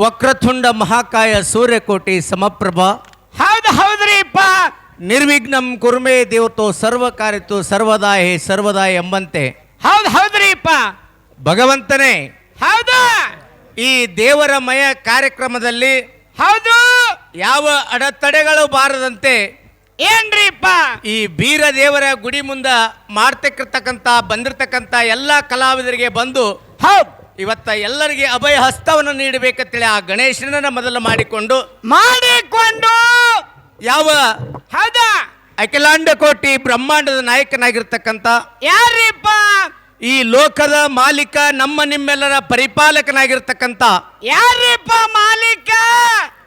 ವಕ್ರತುಂಡ ಮಹಾಕಾಯ ಸೂರ್ಯಕೋಟಿ ಸಮಪ್ರಭ. ಹೌದು ಹೌದ್ರಿಪ್ಪ ನಿರ್ವಿಘ್ನಂ ಕುರ್ಮೆ ದೇವತೋ ಸರ್ವ ಕಾರ್ಯತು ಸರ್ವದಾಯ ಹೇ ಎಂಬಂತೆ. ಹೌದು ಹೌದ್ರಿಪ್ಪ ಭಗವಂತನೇ ಹೌದು. ಈ ದೇವರ ಮಯ ಕಾರ್ಯಕ್ರಮದಲ್ಲಿ ಹೌದು. ಯಾವ ಅಡೆತಡೆಗಳು ಬಾರದಂತೆ ಏನ್ರಿಪ್ಪ ಈ ಬೀರ ದೇವರ ಗುಡಿ ಮುಂದ ಮಾಡ್ತಿರ್ತಕ್ಕಂಥ ಬಂದಿರತಕ್ಕಂತ ಎಲ್ಲ ಕಲಾವಿದರಿಗೆ ಬಂದು ಹೌದು. ಇವತ್ತ ಎಲ್ಲರಿಗೆ ಅಭಯ ಹಸ್ತವನ್ನು ನೀಡಬೇಕಂತೇಳಿ ಆ ಗಣೇಶನನ್ನ ಮೊದಲು ಮಾಡಿಕೊಂಡು ಮಾಡಿಕೊಂಡು ಯಾವ ಹೌದಾ? ಅಖಿಲಾಂಡ ಕೋಟಿ ಬ್ರಹ್ಮಾಂಡದ ನಾಯಕನಾಗಿರ್ತಕ್ಕಂಥ ಯಾರಿಪ್ಪ? ಈ ಲೋಕದ ಮಾಲೀಕ ನಮ್ಮ ನಿಮ್ಮೆಲ್ಲರ ಪರಿಪಾಲಕನಾಗಿರ್ತಕ್ಕಂಥ ಯಾರಿಪ್ಪ ಮಾಲೀಕ?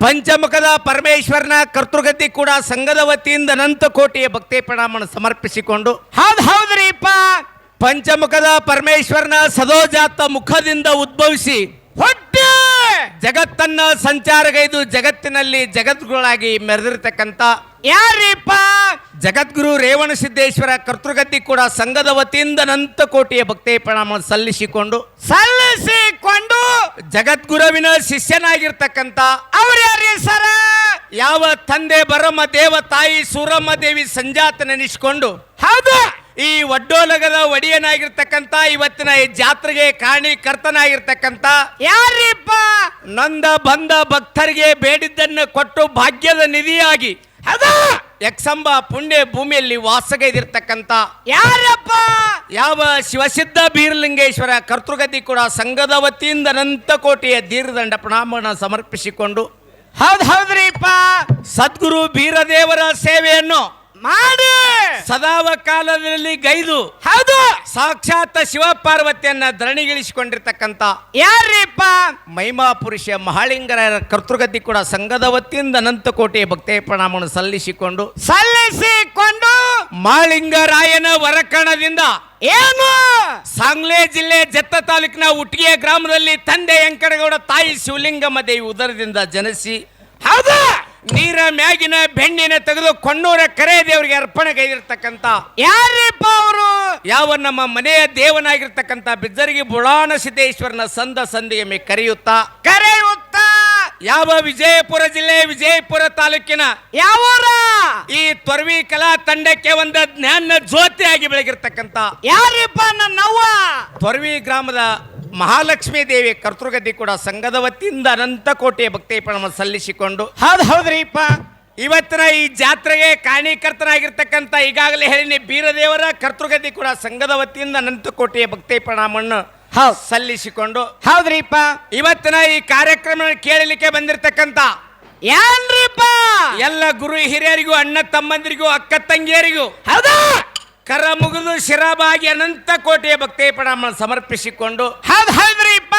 ಪಂಚಮುಖದ ಪರಮೇಶ್ವರನ ಕರ್ತೃಗತಿ ಕೂಡ ಸಂಘದ ವತಿಯಿಂದ ಅನಂತ ಕೋಟಿಯ ಭಕ್ತಿ ಪ್ರಣಾಮವನ್ನು ಸಮರ್ಪಿಸಿಕೊಂಡು ಹೌದು ಹೌದ್ರಿಪ್ಪ. ಪಂಚಮುಖದ ಪರಮೇಶ್ವರನ ಸದೋಜಾತ ಮುಖದಿಂದ ಉದ್ಭವಿಸಿ ಹೊಟ್ಟೆ! ಜಗತ್ತನ್ನ ಸಂಚಾರಗೈದು ಜಗತ್ತಿನಲ್ಲಿ ಜಗದ್ಗುರುಗಳಾಗಿ ಮೆರೆದಿರ್ತಕ್ಕಂಥ ಯಾರೀಪ ಜಗದ್ಗುರು ರೇವಣ ಸಿದ್ದೇಶ್ವರ ಕರ್ತೃಗತಿ ಕೂಡ ಸಂಘದ ವತಿಯಿಂದ ನಂತ ಕೋಟಿಯ ಭಕ್ತಿ ಪ್ರಣಾಮ ಸಲ್ಲಿಸಿಕೊಂಡು ಸಲ್ಲಿಸಿಕೊಂಡು ಜಗದ್ಗುರುವಿನ ಶಿಷ್ಯನಾಗಿರ್ತಕ್ಕಂಥ ಅವ್ರ ಯಾರಿ ಸರ? ಯಾವ ತಂದೆ ಬರಮ್ಮ ದೇವ ತಾಯಿ ಸೂರಮ್ಮ ದೇವಿ ಸಂಜಾತ ನೆನೆಸಿಕೊಂಡು ಹೌದು. ಈ ಒಡ್ಡೋಲಗದ ಒಡೆಯನಾಗಿರ್ತಕ್ಕಂಥ ಇವತ್ತಿನ ಈ ಜಾತ್ರೆಗೆ ಕಾರಣೀಕರ್ತನಾಗಿರ್ತಕ್ಕಂಥ ಯಾರಿಪ್ಪ? ನಂದ ಬಂದ ಭಕ್ತರಿಗೆ ಬೇಡಿದ್ದನ್ನು ಕೊಟ್ಟು ಭಾಗ್ಯದ ನಿಧಿಯಾಗಿ ಯಕ್ಸಂಬ ಯಕ್ಷಂಬ ಪುಣ್ಯ ಭೂಮಿಯಲ್ಲಿ ವಾಸಗೈದಿರ್ತಕ್ಕಂಥ ಯಾರಪ್ಪ? ಯಾವ ಶಿವಸಿದ್ಧ ಬೀರಲಿಂಗೇಶ್ವರ ಕರ್ತೃಗತಿ ಕೂಡ ಸಂಘದ ವತಿಯಿಂದ ಅನಂತ ಕೋಟಿಯ ದೀರ್ಘದಂಡ ಪ್ರಣಾಮನ ಸಮರ್ಪಿಸಿಕೊಂಡು ಹೌದು ಹೌದ್ರಿಪ್ಪ. ಸದ್ಗುರು ಬೀರದೇವರ ಸೇವೆಯನ್ನು ಮಾಡಿ! ಸದಾವ ಕಾಲದಲ್ಲಿ ಗೈದು. ಹೌದು! ಸಾಕ್ಷಾತ್ ಶಿವ ಪಾರ್ವತಿಯನ್ನ ಧರಣಿಗಿಳಿಸಿಕೊಂಡಿರ್ತಕ್ಕಂತ ಯಾರೀಪ್ಪ ಮಹಿಮಾ ಪುರುಷ ಮಹಾಳಿಂಗರ ಕರ್ತೃಗತಿ ಕೂಡ ಸಂಘದ ವತಿಯಿಂದ ಅನಂತ ಭಕ್ತೇ ಭಕ್ತಿ ಪ್ರಣಾಮವನ್ನು ಸಲ್ಲಿಸಿಕೊಂಡು ಸಲ್ಲಿಸಿಕೊಂಡು ಮಾಳಿಂಗರಾಯನ ವರಕಣದಿಂದ ಏನು? ಸಾಂಗ್ಲೆ ಜಿಲ್ಲೆ ಜತ್ತ ತಾಲೂಕಿನ ಉಟ್ಗಿಯ ಗ್ರಾಮದಲ್ಲಿ ತಂದೆ ವೆಂಕಟಗೌಡ ತಾಯಿ ಶಿವಲಿಂಗಮ್ಮ ದೇವಿ ಉದರದಿಂದ ಜನಿಸಿ ಹೌದು! ನೀರ ಮ್ಯಾಗಿನ ಬೆಣ್ಣಿನ ತೆಗೆದು ಕೊಣ್ಣೂರ ಕರೆ ದೇವರಿಗೆ ಅರ್ಪಣೆಗೈದಿರ್ತಕ್ಕಂಥ ಯಾರಿಪ್ಪ ಅವರು? ಯಾವ ನಮ್ಮ ಮನೆಯ ದೇವನಾಗಿರ್ತಕ್ಕಂಥ ಬಿಜ್ಜರಿಗೆ ಬುಳಾಣ ಸಿದ್ದೇಶ್ವರನ ಸಂದ ಸಂದಿಗೆ ಮೇ ಕರೆಯುತ್ತಾ. ಕರೆಯುತ್ತಾ. ಯಾವ ವಿಜಯಪುರ ಜಿಲ್ಲೆ ವಿಜಯಪುರ ತಾಲೂಕಿನ ಯಾವರ? ಈ ತೊರವಿ ಕಲಾ ತಂಡಕ್ಕೆ ಒಂದು ಜ್ಞಾನ ಜ್ಯೋತಿಯಾಗಿ ಬೆಳಗಿರ್ತಕ್ಕಂಥ ಯಾರಿಪ್ಪ ನನ್ನವ್ವ? ತೊರವಿ ಗ್ರಾಮದ ಮಹಾಲಕ್ಷ್ಮೀ ದೇವಿ ಕರ್ತೃಗತಿ ಕೂಡ ಸಂಘದ ವತಿಯಿಂದ ಅನಂತ ಕೋಟಿಯ ಭಕ್ತಿ ಪ್ರಣಮ ಸಲ್ಲಿಸಿಕೊಂಡು ಹೌದು ಹೌದ್ರಿಪ್ಪ. ಇವತ್ತಿನ ಈ ಜಾತ್ರೆಗೆ ಕಾರಣೀಕರ್ತನಾಗಿರ್ತಕ್ಕಂಥ ಈಗಾಗಲೇ ಹೇಳಿನಿ ಬೀರದೇವರ ಕರ್ತೃಗತಿ ಕೂಡ ಸಂಘದ ವತಿಯಿಂದ ಅನಂತ ಕೋಟಿಯ ಭಕ್ತಿ ಪ್ರಣಾಮವನ್ನು ಸಲ್ಲಿಸಿಕೊಂಡು ಹೌದ್ರಿಪ್ಪ. ಇವತ್ತಿನ ಈ ಕಾರ್ಯಕ್ರಮ ಕೇಳಲಿಕ್ಕೆ ಬಂದಿರತಕ್ಕಂತ ಏನ್ರಿಪ್ಪ ಎಲ್ಲ ಗುರು ಹಿರಿಯರಿಗೂ ಅಣ್ಣ ತಮ್ಮಂದಿರಿಗೂ ಅಕ್ಕ ತಂಗಿಯರಿಗೂ ಹೌದು. ಕರ ಮುಗಿದು ಶಿರಬಾಗಿ ಅನಂತ ಕೋಟೆಯ ಭಕ್ತಿ ಪ್ರಣಾಮ ಸಮರ್ಪಿಸಿಕೊಂಡು ಹೌದು ಹೌದ್ರಿಪ್ಪ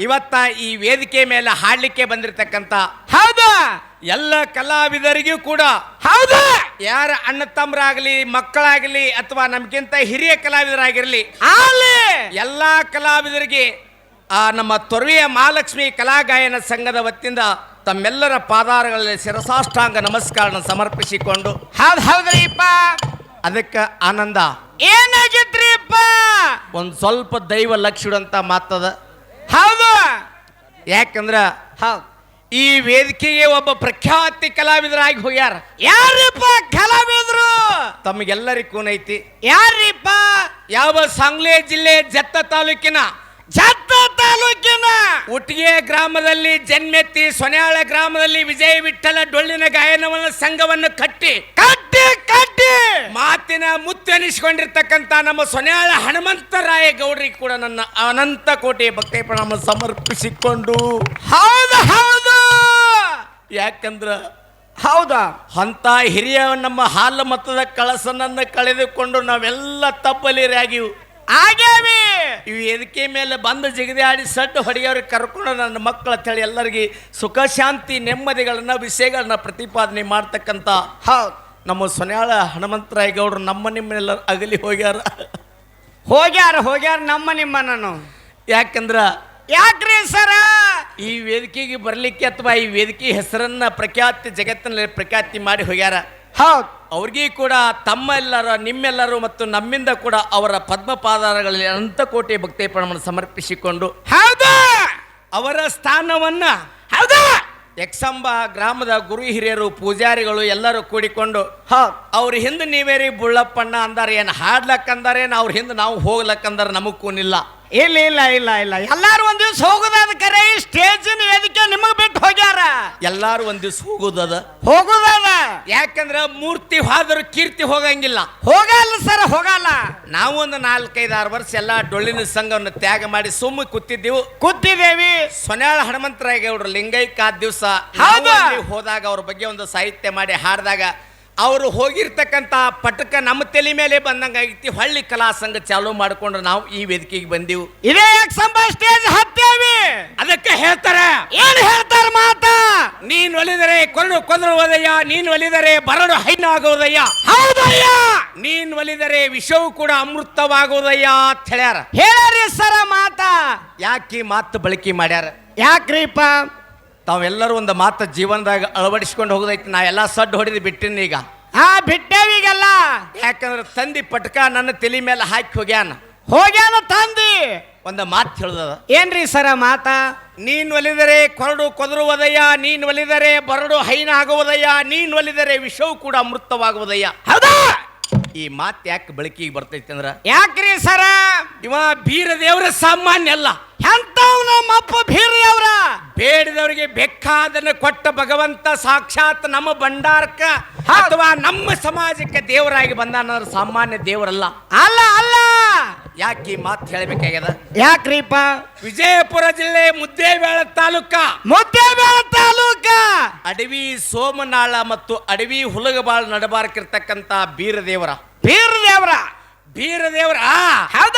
ಇವತ್ತ ಈ ವೇದಿಕೆ ಮೇಲೆ ಹಾಡಲಿಕ್ಕೆ ಬಂದಿರತಕ್ಕಂತ ಹೌದು? ಎಲ್ಲ ಕಲಾವಿದರಿಗೂ ಕೂಡ ಹೌದು? ಯಾರ ಅಣ್ಣ ತಮ್ಮರಾಗಲಿ ಮಕ್ಕಳಾಗಲಿ ಅಥವಾ ನಮ್ಗಿಂತ ಹಿರಿಯ ಕಲಾವಿದರಾಗಿರಲಿ ಎಲ್ಲ ಎಲ್ಲಾ ಕಲಾವಿದರಿಗೆ ಆ ನಮ್ಮ ತೊರವೆಯ ಮಹಾಲಕ್ಷ್ಮಿ ಕಲಾಗಾಯನ ಸಂಘದ ವತಿಯಿಂದ ತಮ್ಮೆಲ್ಲರ ಪಾದಾರಗಳಲ್ಲಿ ಶಿರಸಾಷ್ಟಾಂಗ ನಮಸ್ಕಾರ ಸಮರ್ಪಿಸಿಕೊಂಡು ಹೌದು ಹೌದ್ರಿಪ್ಪ ಅದಕ್ಕೆ ಆನಂದ. ಏನಾಗಿದ್ರಿಪ್ಪ ಒಂದು ಸ್ವಲ್ಪ ದೈವ ಲಕ್ಷುಡಂತ ಮಾತದ. ಹೌದು. ಯಾಕಂದ್ರ ಹೌದು ಈ ವೇದಿಕೆಗೆ ಒಬ್ಬ ಪ್ರಖ್ಯಾತಿ ಕಲಾವಿದರಾಗಿ ಹೋಗ್ಯಾರ. ಯಾರಿಪ್ಪ ಕಲಾವಿದ್ರು? ತಮಗೆಲ್ಲರಿಗೂ ಐತಿ ಯಾರಿಪ್ಪ? ಯಾವ ಸಾಂಗ್ಲಿ ಜಿಲ್ಲೆ ಜತ್ತ ತಾಲೂಕಿನ ಜತ್ತ ತಾಲೂಕಿನ ಉಟ್ಟಿಗೆ ಗ್ರಾಮದಲ್ಲಿ ಜನ್ಮೆತ್ತಿ ಸೊನ್ಯಾಳ ಗ್ರಾಮದಲ್ಲಿ ವಿಜಯ ವಿಠಲ ಡೊಳ್ಳಿನ ಗಾಯನವನ್ನ ಸಂಘವನ್ನು ಕಟ್ಟಿ ಕಟ್ಟಿ ಕಟ್ಟಿ. ಮಾತಿನ ಮುತ್ತೆನಿಸಿಕೊಂಡಿರ್ತಕ್ಕಂಥ ನಮ್ಮ ಸೊನ್ಯಾಳ ಹನುಮಂತರಾಯ ಗೌಡ್ರಿಗೆ ಕೂಡ ನನ್ನ ಅನಂತ ಕೋಟಿ ಭಕ್ತಿ ಪ್ರಣಾಮ ಸಮರ್ಪಿಸಿಕೊಂಡು. ಹೌದು ಹೌದು. ಯಾಕಂದ್ರ ಹೌದಾ. ಅಂತ ಹಿರಿಯ ನಮ್ಮ ಹಾಲು ಮತದ ಕಳಸನನ್ನು ಕಳೆದುಕೊಂಡು ನಾವೆಲ್ಲ ತಪ್ಪಲಿರಾಗಿವು ಆಗ್ಯಾವಿ. ಈ ವೇದಿಕೆ ಮೇಲೆ ಬಂದು ಜಿಗದೆ ಆಡಿ ಸಡ್ಡು ಹೊಡೆಯೋರಿಗೆ ಕರ್ಕೊಂಡು ನನ್ನ ಮಕ್ಕಳ ತಳಿ ಎಲ್ಲರಿಗೆ ಸುಖ ಶಾಂತಿ ನೆಮ್ಮದಿಗಳನ್ನ ವಿಷಯಗಳನ್ನ ಪ್ರತಿಪಾದನೆ ಮಾಡ್ತಕ್ಕಂಥ ಹೌದು. ನಮ್ಮ ಸೊನ್ಯಾಳ ಹನುಮಂತರಾಯ ಗೌಡರು ನಮ್ಮ ನಿಮ್ಮೆಲ್ಲ ಅಗಲಿ ಹೋಗ್ಯಾರ. ಹೋಗ್ಯಾರ ಹೋಗ್ಯಾರ ನಮ್ಮ ನಿಮ್ಮ ನಾನು ಯಾಕಂದ್ರ ಯಾಕ್ರಿ ಸರ? ಈ ವೇದಿಕೆಗೆ ಬರಲಿಕ್ಕೆ ಅಥವಾ ಈ ವೇದಿಕೆ ಹೆಸರನ್ನ ಪ್ರಖ್ಯಾತಿ ಜಗತ್ತಿನಲ್ಲಿ ಪ್ರಖ್ಯಾತಿ ಮಾಡಿ ಹೋಗ್ಯಾರ. ಹೌದು. ಅವ್ರಿಗೆ ಕೂಡ ತಮ್ಮೆಲ್ಲರ ನಿಮ್ಮೆಲ್ಲರೂ ಮತ್ತು ನಮ್ಮಿಂದ ಕೂಡ ಅವರ ಪದ್ಮಪಾದಾರಗಳಲ್ಲಿ ಅನಂತ ಕೋಟಿ ಭಕ್ತಿ ಪ್ರಣಾಮ ಸಮರ್ಪಿಸಿಕೊಂಡು ಹೌದು! ಅವರ ಸ್ಥಾನವನ್ನ ಹೌದಾ! ಯಕ್ಷಂಬ ಗ್ರಾಮದ ಗುರು ಹಿರಿಯರು ಪೂಜಾರಿಗಳು ಎಲ್ಲರೂ ಕೂಡಿಕೊಂಡು ಹ. ಅವ್ರ ಹಿಂದೆ ನೀವೇರಿ ಬುಳ್ಳಪ್ಪಣ್ಣ ಅಂದಾರೆ ಏನು ಹಾಡ್ಲಕ್ಕಂದಾರೇನು ಅವ್ರ ಹಿಂದೆ ನಾವು ಹೋಗ್ಲಕ್ಕಂದ್ರೆ ನಮಗೂನಿಲ್ಲ ನಮಗ್ ಇಲ್ಲ ಇಲ್ಲ ಇಲ್ಲ ಇಲ್ಲ. ಎಲ್ಲಾರು ಒಂದ್ ದಿವ್ಸ ಹೋಗುದಾದ ಕರೆ ಸ್ಟೇಜಿನ ವೇದಿಕೆ ನಿಮಗ್ ಬಿಟ್ಟು ಹೋಗ್ಯಾರ. ಎಲ್ಲಾರು ಒಂದ್ ದಿವ್ಸ ಹೋಗೋದದ? ಹೋಗುದಾದ. ಯಾಕಂದ್ರ ಮೂರ್ತಿ ಹಾದ್ರ ಕೀರ್ತಿ ಹೋಗಂಗಿಲ್ಲ. ಹೋಗಲ್ಲ ಸರ್ ಹೋಗಲ್ಲ. ನಾವು ಒಂದು ನಾಲ್ಕೈದು ಆರು ವರ್ಷ ಎಲ್ಲ ಡೊಳ್ಳಿನ ಸಂಘವನ್ನು ತ್ಯಾಗ ಮಾಡಿ ಸುಮ್ಮ ಕೂತಿದ್ದೆವು. ಕೂತಿದ್ದೇವಿ. ಸೊನ್ಯಾಳ ಹನುಮಂತರಾಯಗೌಡ್ರು ಲಿಂಗೈಕ ದಿವಸ ಹೌದು. ಹೋದಾಗ ಅವ್ರ ಬಗ್ಗೆ ಒಂದು ಸಾಹಿತ್ಯ ಮಾಡಿ ಹಾಡಿದಾಗ ಅವರು ಹೋಗಿರ್ತಕ್ಕಂಥ ಪಟಕ ನಮ್ಮ ತಲೆ ಮೇಲೆ ಬಂದಂಗೆ ಐತಿ ಹಳ್ಳಿ ಕಲಾ ಸಂಘ ಚಾಲೂ ಮಾಡಿಕೊಂಡು ನಾವು ಈ ವೇದಿಕೆಗೆ ಬಂದೆವು. ಇದೇ ಯಾಕೆ ಸ್ಟೇಜ್ ಹತ್ತೇವಿ. ಅದಕ್ಕೆ ಹೇಳ್ತಾರೆ. ಏನು ಹೇಳ್ತಾರೆ ಮಾತಾ? ನೀನ್ ಒಲಿದರೆ ಕೊರಡು ಕೊಂದರು ಹೋದಯ್ಯ ನೀನ್ ಒಲಿದರೆ ಬರಡು ಹೈನಾಗುವುದಯ್ಯ ಹೌದಯ್ಯ. ನೀನ್ ಒಲಿದರೆ ವಿಷವು ಕೂಡ ಅಮೃತವಾಗುವುದಯ್ಯ ಅಂತ ಹೇಳ್ಯಾರ. ಹೇಳ್ರಿ ಸರ ಮಾತಾ. ಯಾಕೆ ಮಾತು ಬಳಕೆ ಮಾಡ್ಯಾರ? ಯಾಕ್ರಿಪ್ಪ ತಾವೆಲ್ಲರೂ ಒಂದು ಮಾತು ಜೀವನದಾಗ ಅಳವಡಿಸ್ಕೊಂಡು ಹೋಗೋದೈತಿ. ನಾ ಎಲ್ಲ ಸಡ್ಡು ಹೊಡೆದು ಬಿಟ್ಟಿನಿ ಈಗ. ಹಾ ಬಿಟ್ಟೇವಿಗೆಲ್ಲ ಯಾಕಂದ್ರೆ ತಂದಿ ಪಟ್ಕ ನನ್ನ ತಲೆ ಮೇಲೆ ಹಾಕಿ ಹೋಗ್ಯಾನ. ಹೋಗ್ಯಾನ ತಂದಿ. ಒಂದು ಮಾತು ಹೇಳ್ದದ. ಏನ್ರಿ ಸರ ಮಾತ? ನೀನ್ ಒಲಿದರೆ ಕೊರಡು ಕೊದರುವುದಯ್ಯ ನೀನ್ ಒಲಿದರೆ ಬರಡು ಹೈನ ಆಗುವುದಯ್ಯ ನೀನ್ ಒಲಿದರೆ ವಿಷವು ಕೂಡ ಅಮೃತವಾಗುವುದಯ್ಯ. ಹೌದಾ? ಈ ಮಾತ್ ಯಾಕೆ ಬೆಳಕಿಗೆ ಬರ್ತೈತಿ ಅಂದ್ರ? ಯಾಕ್ರಿ ಸರ? ಇವ ಬೀರ ದೇವ್ರ ಸಾಮಾನ್ಯ ಅಲ್ಲ. ಎಂತವ್ ನಮ್ಮ ಅಪ್ಪ ಬೇಡದವರಿಗೆ ಅವ್ರ ಬೇಡಿದವರಿಗೆ ಬೇಕಾದನ್ನ ಕೊಟ್ಟ ಭಗವಂತ ಸಾಕ್ಷಾತ್ ನಮ್ಮ ಭಂಡಾರಕ್ಕ ಹೌದು. ಅಥವಾ ನಮ್ಮ ಸಮಾಜಕ್ಕೆ ದೇವರಾಗಿ ಬಂದ ಸಾಮಾನ್ಯ ದೇವರಲ್ಲ. ಅಲ್ಲ ಅಲ್ಲ. ಯಾಕೆ ಈ ಮಾತು ಹೇಳಬೇಕಾಗ್ಯದ? ಯಾಕ್ರೀಪ ವಿಜಯಪುರ ಜಿಲ್ಲೆ ಮುದ್ದೇಬೇಳ ತಾಲೂಕ. ಮುದ್ದೇಬೇಳ ತಾಲೂಕ! ಅಡವಿ ಸೋಮನಾಳ ಮತ್ತು ಅಡವಿ ಹುಲಗಬಾಳ ನಡಬಾರಕಿರ್ತಕ್ಕಂತ ಬೀರದೇವರ. ಬೀರದೇವರ? ದೇವ್ರ ಬೀರದೇವರ? ಹೌದ?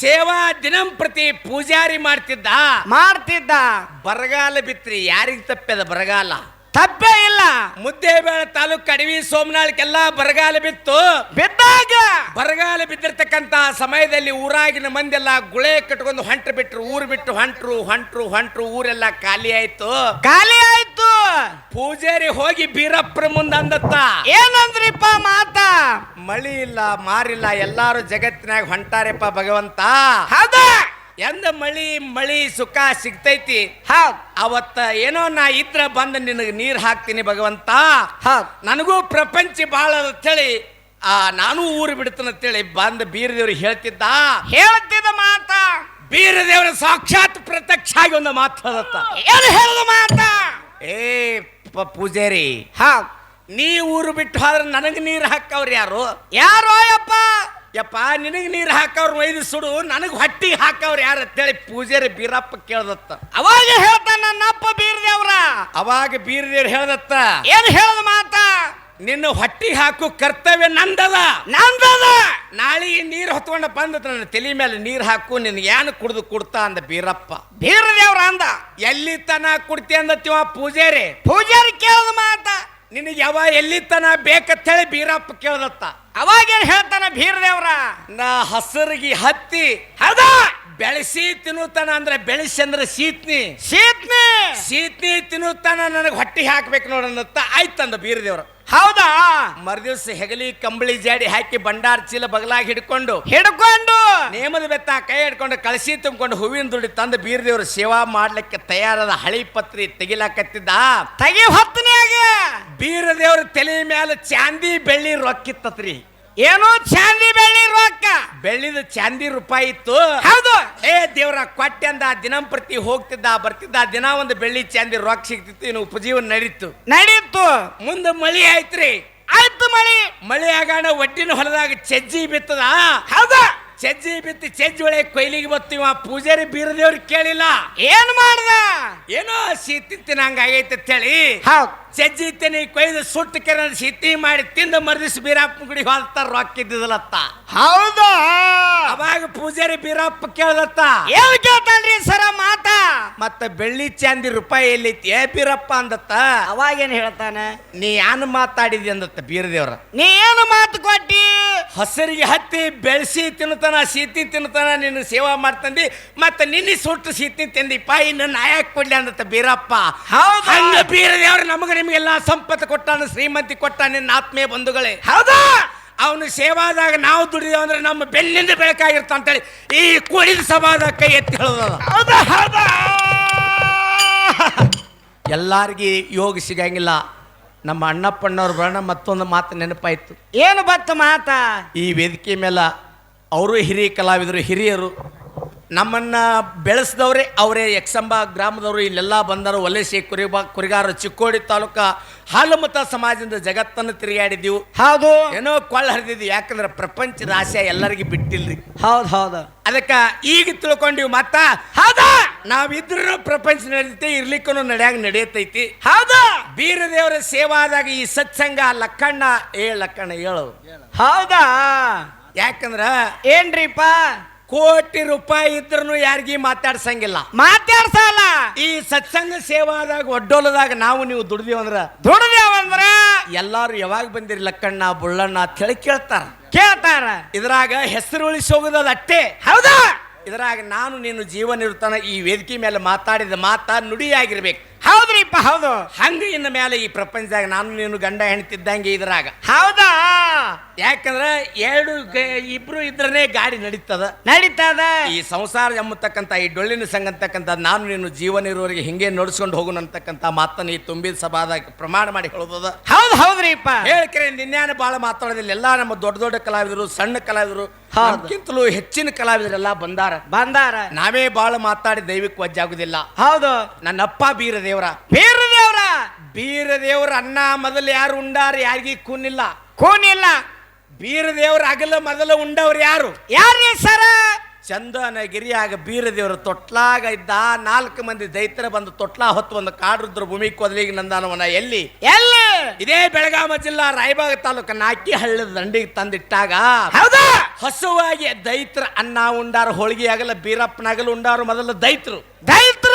ಸೇವಾ ದಿನಂಪ್ರತಿ ಪೂಜಾರಿ ಮಾಡ್ತಿದ್ದ. ಮಾಡ್ತಿದ್ದ. ಬರಗಾಲ ಬಿತ್ರಿ ಯಾರಿಗೆ ತಪ್ಪದ ಬರಗಾಲ? ತಪ್ಪೇ ಇಲ್ಲ. ಮುದ್ದೇಬೇಳ ತಾಲೂಕು ಕಡವಿ ಸೋಮನಾಳಕ್ಕೆಲ್ಲ ಬರಗಾಲ ಬಿತ್ತು. ಬಿದ್ದಾಗ. ಬರಗಾಲ ಬಿದ್ದಿರ್ತಕ್ಕಂತ ಸಮಯದಲ್ಲಿ ಊರಾಗಿನ ಮಂದೆಲ್ಲ ಗುಳೆ ಕಟ್ಕೊಂಡು ಹೊಂಟ್ರು ಬಿಟ್ರು ಊರು ಬಿಟ್ಟು ಹೊಂಟ್ರು ಹೊಂಟ್ರು ಹೊಂಟ್ರು ಊರೆಲ್ಲ ಖಾಲಿ ಆಯ್ತು. ಖಾಲಿ ಆಯ್ತು. ಪೂಜಾರಿ ಹೋಗಿ ಬೀರಪ್ಪರ ಮುಂದೆ ಅಂದತ್ತ. ಏನಂದ್ರಿಪ್ಪ ಮಾತಾ? ಮಳಿ ಇಲ್ಲ ಮಾರಿಲ್ಲ ಎಲ್ಲಾರು ಜಗತ್ತಿನಾಗ ಹೊಂಟಾರೆಪ್ಪ ಭಗವಂತ. ಹೌದ? ಎಂದ ಮಳಿ ಮಳಿ ಸುಖ ಸಿಗ್ತೈತಿ. ಹೌದ್. ಅವತ್ತ ಏನೋ ನಾ ಇದ್ರ ಬಂದು ನಿನಗೆ ನೀರ್ ಹಾಕ್ತೀನಿ ಭಗವಂತ. ಹೌದ್. ನನಗೂ ಪ್ರಪಂಚ ಬಾಳ ಅಂತೇಳಿ ಆ ನಾನು ಊರು ಬಿಡ್ತೇನೆ ಅಂತೇಳಿ ಬಂದ ಬೀರದೇವ್ರು ಹೇಳ್ತಿದ್ದ. ಹೇಳ್ತಿದ್ದ ಮಾತಾ. ಬೀರದೇವ್ರ ಸಾಕ್ಷಾತ್ ಪ್ರತ್ಯಕ್ಷ ಆಗಿ ಒಂದು ಮಾತು ಹೇಳತ್ತ. ಏನು ಹೇಳಿದ ಮಾತಾ? ಏ ಪ- ಪೂಜಾರಿ. ಹೌದ್. ನೀ ಊರು ಬಿಟ್ಟು ಹೋದ್ರೆ ನನಗೆ ನೀರು ಹಾಕವ್ರು ಯಾರು? ಯಾರೋ ಯಪ್ಪ? ಯಪ್ಪ ನಿನಗೆ ನೀರು ಹಾಕವ್ರು ಒಯ್ದು ಸುಡು ನನಗೆ ಹೊಟ್ಟಿಗೆ ಹಾಕವ್ರು ಯಾರು ಅಂತೇಳಿ ಪೂಜಾರಿ ಬೀರಪ್ಪ ಕೇಳ್ದತ್ತ. ಅವಾಗ ಹೇಳ್ತಾನ ನನ್ನಪ್ಪ ಬೀರದೇವ್ರ ಅವಾಗ ಬೀರದೇವ್ರು ಹೇಳ್ದತ್ತ. ಏನ್ ಹೇಳದ ಮಾತ? ನಿನ್ನ ಹೊಟ್ಟಿ ಹಾಕು ಕರ್ತವ್ಯ ನಂದದ. ನಂದದ? ನಾಳೆಗೆ ನೀರು ಹೊತ್ಕೊಂಡ ಬಂದ ನನ್ನ ತಲೆ ಮೇಲೆ ನೀರು ಹಾಕು ನಿನ್ ಏನು ಕುಡ್ದು ಕುಡ್ತಾ ಅಂದ ಬೀರಪ್ಪ. ಬೀರದೇವ್ರ ಅಂದ. ಎಲ್ಲಿ ತನ ಕುಡ್ತಿ ಅಂದತ್ತಿವ ಪೂಜಾರಿ? ಪೂಜಾರಿ ಕೇಳದ ಮಾತ. ನಿನಗೆ ಯಾವ ಎಲ್ಲಿ ತನ ಬೇಕಂತೇಳಿ ಬೀರಪ್ಪ ಕೇಳ್ದತ್ತ. ಅವಾಗೇನ್ ಹೇಳ್ತಾನ ಬೀರದೇವ್ರ ನಾ ಹಸರಿಗೆ ಹತ್ತಿ ಹೌದ? ಬೆಳೆಸಿ ತಿನ್ನುತ್ತಾನ ಅಂದ್ರೆ ಬೆಳೆಸಿ ಅಂದ್ರೆ ಸೀತ್ನಿ. ಸೀತ್ನಿ? ಸೀತ್ನಿ ತಿನ್ನುತ್ತಾನ ನನಗೆ ಹೊಟ್ಟಿ ಹಾಕ್ಬೇಕು ನೋಡನ್ನತ್ತ ಆಯ್ತಂದ ಬೀರದೇವ್ರ. ಮರುದಿವ್ಸ ಹೆಗಲಿ ಕಂಬಳಿ ಜಾಡಿ ಹಾಕಿ ಭಂಡಾರ ಚೀಲ ಬಗಲಾಗಿ ಹಿಡ್ಕೊಂಡು ಹಿಡ್ಕೊಂಡು ನೇಮದ ಬೆತ್ತ ಕೈ ಹಿಡ್ಕೊಂಡು ಕಳಸಿ ತುಂಬಿಕೊಂಡು ಹೂವಿನ ದುಡ್ಡಿ ತಂದು ಬೀರದೇವ್ರ ಸೇವಾ ಮಾಡ್ಲಿಕ್ಕೆ ತಯಾರಾದ ಹಳಿ ಪತ್ರಿ ತೆಗಿಲಾಕತ್ತಿದ್ದ. ತೆಗಿ ಹೊತ್ತನ್ಯಾಗ ಬೀರದೇವ್ರ ತಲೆ ಮೇಲೆ ಚಾಂದಿ ಬೆಳ್ಳಿ ರೊಕ್ಕಿತ್ತತ್ರಿ. ಏನೋ ಚಾಂದಿ ಬೆಳ್ಳಿ ರೊಕ್ಕ. ಬೆಳ್ಳಿದ ಚಾಂದಿ ರೂಪಾಯಿ ಇತ್ತು. ಹೌದು. ಏ ದೇವ್ರ ಕೊಟ್ಟೆಂದ ದಿನಂಪ್ರತಿ ಹೋಗ್ತಿದ್ದ ಬರ್ತಿದ್ದ ದಿನ ಒಂದು ಬೆಳ್ಳಿ ಚಾಂದಿ ರೊಕ್ಕ ಸಿಗ್ತಿತ್ತು ಇನ್ನು ಉಪಜೀವನ ನಡೀತು. ನಡೀತು. ಮುಂದೆ ಮಳಿ ಆಯ್ತ್ರಿ. ಆಯ್ತು ಮಳಿ. ಮಳಿ ಆಗಣ ಒಡ್ಡಿನ ಹೊಲದಾಗ ಚೆಜ್ಜಿ ಬಿತ್ತದ? ಹೌದು. ಚಜ್ಜಿ ಬಿತ್ತಿ ಚಜ್ಜಿ ಒಳಗೆ ಕೊಯ್ಲಿಗೆ ಬತ್ತೀವ ಪೂಜಾರಿ ಬೀರದೇವ್ರಿಗೆ ಕೇಳಿಲ್ಲ. ಏನ್ ಮಾಡ್ದ? ಏನೋ ಸೀತಿ ತಿನ್ನಂಗ ಆಗೈತೆ ಅಂತ ಹೇಳಿ. ಹೌದ್. ಚೆಜ್ಜಿ ತಿನ್ನಿ ಕೊಯ್ದು ಸುಟ್ಟು ಕೆರೆ ಶೀತಿ ಮಾಡಿ ತಿಂದು ಮರದಿಸ್ ಬೀರಪ್ಪ ಗುಡಿ ಹೊಲ್ತಾರ ರೊಕ್ಕ ಇದ್ದಿದ್ದಲತ್ತ ಹೌದಾ? ಅವಾಗ ಪೂಜಾರಿ ಬೀರಪ್ಪ ಕೇಳ್ದತ್ತ. ಏನ್ ಕೇಳ್ತಾನ್ರಿ ಸರ ಮಾತ? ಮತ್ತ ಬೆಳ್ಳಿ ಚಾಂದಿ ರೂಪಾಯಿ ಎಲ್ಲೈತಿ ಏ ಬೀರಪ್ಪ ಅಂದತ್ತ. ಅವಾಗ ಏನ್ ಹೇಳ್ತಾನೆ? ನೀ ಏನು ಮಾತಾಡಿದಿ ಅಂದತ್ತ ಬೀರದೇವ್ರ? ನೀ ಏನು ಮಾತು ಕೊಟ್ಟಿ? ಹಸರಿಗೆ ಹತ್ತಿ ಬೆಳೆಸಿ ತಿನ್ನತನ ಸೀತಿ ತಿನ್ನತನ ನಿನ್ನ ಸೇವಾ ಮಾಡ್ತಂದಿ ಮತ್ತೆ ನಿನ್ನಿ ಸುಟ್ಟು ಸೀತಿ ತಿಂದಿಪ್ಪ ಇನ್ನು ನಾಯಕ್ ಕೊಡ್ಲಿ ಅಂದತ್ತ ಬೀರಪ್ಪ. ಹೌದು? ಹಂಗ ಬೀರದೇವ್ರ ನಮಗೆ ನಿಮಗೆಲ್ಲ ಸಂಪತ್ತು ಕೊಟ್ಟಾನ ಶ್ರೀಮಂತಿ ಕೊಟ್ಟ ನಿನ್ನ ಆತ್ಮೀಯ ಬಂಧುಗಳೇ. ಹೌದಾ? ಅವನು ಸೇವಾದಾಗ ನಾವು ದುಡಿದೇವು ಅಂದ್ರೆ ನಮ್ಮ ಬೆನ್ನಿಂದ ಬೆಳಕಾಗಿರ್ತ ಅಂತೇಳಿ ಈ ಕೂಡಿದ ಸಭಾದ ಕೈ ಎತ್ತಿ ಹೇಳೋದದ ಹೌದಾ? ಹೌದಾ? ಎಲ್ಲಾರ್ಗಿ ಯೋಗ ಸಿಗಂಗಿಲ್ಲ. ನಮ್ಮ ಅಣ್ಣಪ್ಪಣ್ಣವ್ರ ಬರೋಣ ಮತ್ತೊಂದು ಮಾತು ನೆನಪಾಯ್ತು. ಏನು ಬತ್ತು ಮಾತಾ? ಈ ವೇದಿಕೆ ಮೇಲೆ ಅವರು ಹಿರಿಯ ಕಲಾವಿದರು ಹಿರಿಯರು ನಮ್ಮನ್ನ ಬೆಳೆಸಿದವರೇ ಅವರೇ. ಯಕ್ಷಂಬ ಗ್ರಾಮದವರು ಇಲ್ಲೆಲ್ಲ ಬಂದರು. ವಲಸೆ ಕುರಿಬಾ ಕುರಿಗಾರ ಚಿಕ್ಕೋಡಿ ತಾಲೂಕ ಹಾಲುಮತ ಸಮಾಜದಿಂದ ಜಗತ್ತನ್ನು ತಿರುಗಾಡಿದ್ದೀವಿ. ಹೌದು. ಏನೋ ಕೊಳ್ಳ ಹರಿದಿದ್ವಿ ಯಾಕಂದ್ರೆ ಪ್ರಪಂಚದ ಆಸೆ ಎಲ್ಲರಿಗೂ ಬಿಟ್ಟಿಲ್ರಿ. ಹೌದು ಹೌದು. ಅದಕ್ಕೆ ಈಗ ತಿಳ್ಕೊಂಡಿವಿ ಮತ್ತ ಹೌದ. ನಾವಿದ್ರೂ ಪ್ರಪಂಚ ನಡೆಯುತ್ತೆ ಇರ್ಲಿಕ್ಕೂ ನಡೆಯಾಗ ನಡೆಯತೈತಿ. ಹೌದ. ಬೀರದೇವರ ಸೇವಾದಾಗ ಈ ಸತ್ಸಂಗ ಲಕ್ಕಣ್ಣ ಏ ಲಕ್ಕಣ್ಣ ಹೇಳು. ಹೌದಾ? ಯಾಕಂದ್ರ ಏನ್ರಿಪ್ಪ ಕೋಟಿ ರೂಪಾಯಿ ಇದ್ರೂ ಯಾರಿಗಿ ಮಾತಾಡ್ಸಂಗಿಲ್ಲ. ಮಾತಾಡ್ಸಲ್ಲ. ಈ ಸತ್ಸಂಗ ಸೇವಾದಾಗ ಒಡ್ಡೋಲದಾಗ ನಾವು ನೀವು ದುಡ್ದೀವಿ ಅಂದ್ರ ದುಡ್ದೇವಂದ್ರ ಎಲ್ಲಾರು ಯಾವಾಗ ಬಂದಿರಿ ಲಕ್ಕಣ್ಣ ಬುಳ್ಳಣ್ಣ ಅಂತ ಹೇಳಿ ಕೇಳ್ತಾರ. ಕೇಳ್ತಾರ. ಇದ್ರಾಗ ಹೆಸರು ಉಳಿಸಿ ಹೋಗೋದದ ಅಟ್ಟೆ. ಹೌದಾ. ಇದ್ರಾಗ ನಾನು ನೀನು ಜೀವನ ಇರ್ತಾನ ಈ ವೇದಿಕೆ ಮೇಲೆ ಮಾತಾಡಿದ ಮಾತಾ ನುಡಿಯಾಗಿರ್ಬೇಕು. ಹೌದ್ರಿಪ್ಪ ಹೌದು. ಹಂಗ ಇನ್ನ ಮೇಲೆ ಈ ಪ್ರಪಂಚದಾಗ ನಾನು ನೀನು ಗಂಡ ಹೆಣ್ತಿದ್ದಂಗೆ ಇದ್ರಾಗ. ಹೌದಾ? ಯಾಕಂದ್ರ ಎರಡು ಗ- ಇಬ್ರು ಇದ್ರನೇ ಗಾಡಿ ನಡೀತದ. ನಡೀತದ. ಈ ಸಂಸಾರ ಎಂಬತಕ್ಕಂಥ ಈ ಡೊಳ್ಳಿನ ಸಂಘ ಅಂತಕ್ಕಂಥ ನಾನು ನೀನು ಜೀವನ ಇರುವವರೆಗೆ ಹಿಂಗೆ ನಡ್ಸ್ಕೊಂಡು ಹೋಗೋಣ ಅಂತಕ್ಕಂಥ ಮಾತನ್ನ ಈ ತುಂಬಿದ ಸಭಾದಾಗ ಪ್ರಮಾಣ ಮಾಡಿ ಹೇಳೋದದ. ಹೌದು ಹೌದ್ರಿಪ್ಪ. ಹೇಳ್ಕರೆ ನಿನ್ನೆ ಬಹಳ ಮಾತಾಡೋದಿಲ್ಲ. ಎಲ್ಲ ನಮ್ಮ ದೊಡ್ಡ ದೊಡ್ಡ ಕಲಾವಿದರು ಸಣ್ಣ ಕಲಾವಿದರು ಹೌದು. ನಮ್ಗಿಂತಲೂ ಹೆಚ್ಚಿನ ಕಲಾವಿದರೆಲ್ಲ ಬಂದಾರ. ಬಂದಾರ. ನಾವೇ ಬಹಳ ಮಾತಾಡಿ ದೈವಕ್ಕೆ ವಜ್ಜಾಗುದಿಲ್ಲ. ಹೌದು. ನನ್ನಪ್ಪ ಬೀರ ದೇವರ ಬೀರ ದೇವ್ರ ಬೀರ ದೇವ್ರ ಅನ್ನ ಮೊದಲು ಯಾರು ಉಂಡಾರ ಯಾರಿಗಿ ಕೂನಿಲ್ಲ. ಕೂನಿಲ್ಲ. ಬೀರ ದೇವ್ರ ಅಗಲ ಮೊದಲು ಉಂಡವ್ರು ಯಾರು? ಯಾರೇ ಸರ? ಚಂದನಗಿರಿಯಾಗ ದೇವ್ರ ತೊಟ್ಲಾಗ ಇದ್ದ ನಾಲ್ಕು ಮಂದಿ ದೈತರ ಬಂದು ತೊಟ್ಲಾ ಹೊತ್ತು ಒಂದು ಕಾಡ್ರುದ್ರ ಭೂಮಿ ಕೊದಲಿಗೆ ನಂದಾನವನ ಎಲ್ಲಿ? ಎಲ್ಲಿ? ಇದೇ ಬೆಳಗಾವ ಜಿಲ್ಲಾ ರಾಯಬಾಗ ತಾಲೂಕ ನಾಕಿ ಹಳ್ಳದ ದಂಡಿಗೆ ತಂದಿಟ್ಟಾಗ ಹೌದಾ? ಹಸುವಾಗಿ ದೈತ್ರ ಅನ್ನ ಉಂಡಾರು ಹೋಳಿಗೆ ಆಗಲ ಬೀರಪ್ಪನ ಅಗಲ ಉಂಡಾರು ಮೊದಲು ದೈತ್ರು ದೈತ್ರು?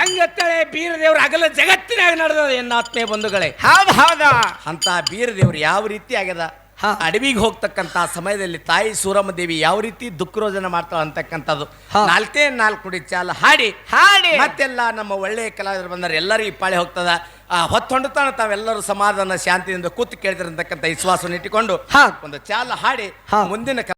ಹಂಗತ್ತಳೆ ಬೀರದೇವ್ರ ಅಗಲ ಜಗತ್ತಿನಾಗ ನಡೆದ ಎನ್ನಾತ್ಮೇ ಬಂಧುಗಳೇ ಹೌದು ಹೌದಾ ಅಂತ ಬೀರದೇವ್ರು ಯಾವ ರೀತಿ ಆಗ್ಯದ. ಅಡವಿಗೆ ಹೋಗ್ತಕ್ಕಂತ ಸಮಯದಲ್ಲಿ ತಾಯಿ ಸೂರಮ್ಮ ದೇವಿ ಯಾವ ರೀತಿ ದುಃಖರೋಜನ ಮಾಡ್ತಾಳ ಅಂತಕ್ಕಂಥದ್ದು. ನಾಲ್ಕೇ ನಾಲ್ಕು ಕುಡಿ ಚಾಲ ಹಾಡಿ ಹಾಡಿ ಮತ್ತೆಲ್ಲ ನಮ್ಮ ಒಳ್ಳೆಯ ಕಲಾವಿದರು ಬಂದರೆ ಎಲ್ಲರಿಗೂ ಈ ಪಾಳೆ ಹೋಗ್ತದ ಆ ಹೊತ್ತೊಂಡುತ್ತಾನ ತಾವೆಲ್ಲರೂ ಸಮಾಧಾನ ಶಾಂತಿಯಿಂದ ಕೂತು ಕೇಳ್ತಿರಂತಕ್ಕಂಥ ವಿಶ್ವಾಸವನ್ನು ಇಟ್ಟುಕೊಂಡು. ಒಂದು ಚಾಲ ಹಾಡಿ. ಮುಂದಿನ